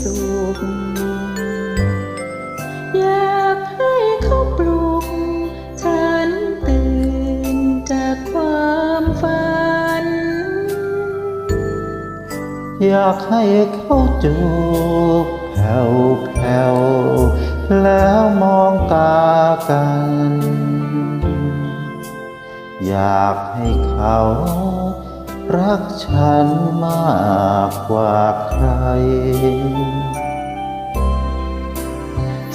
สุข อยากให้เขาปลุก ฉันตื่นจากความฝัน อยากให้เขาจูบแผ่วแผ่วๆแล้วมองตากัน อยากให้เขา รักฉันมากกว่าใคร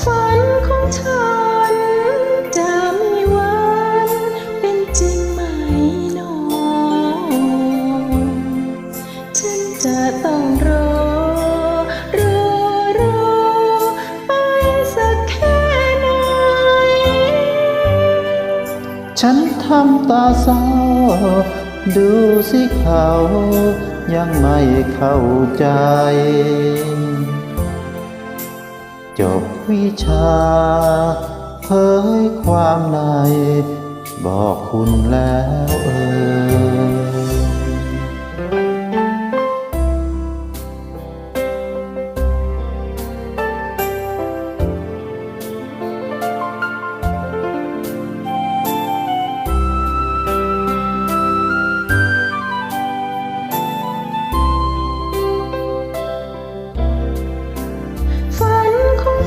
ฝันของฉันจะมีวันเป็นจริงไหมหนอฉันจะต้องรอรอรอไปสักแค่ไหน ฉันทำตาเศร้า ดูสิเขายังไม่เข้าใจ จบวิชา เผยความใน บอกคุณแล้วเออ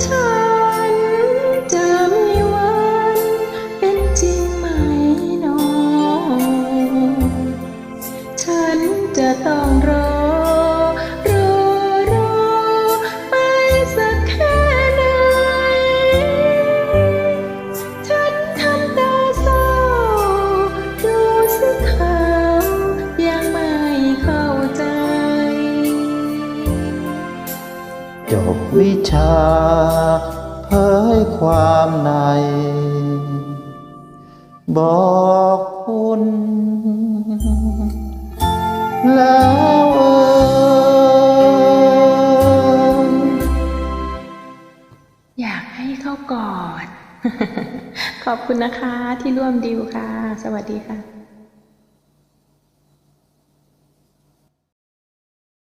ฉันจะมีวันเป็นจริงไหมน้อง ฉันจะต้องรอ บวิชา เผยความใน บอกคุณ แล้วเอออยากให้เข้ากอด ขอบคุณนะคะที่ร่วมดีลค่ะ สวัสดีค่ะ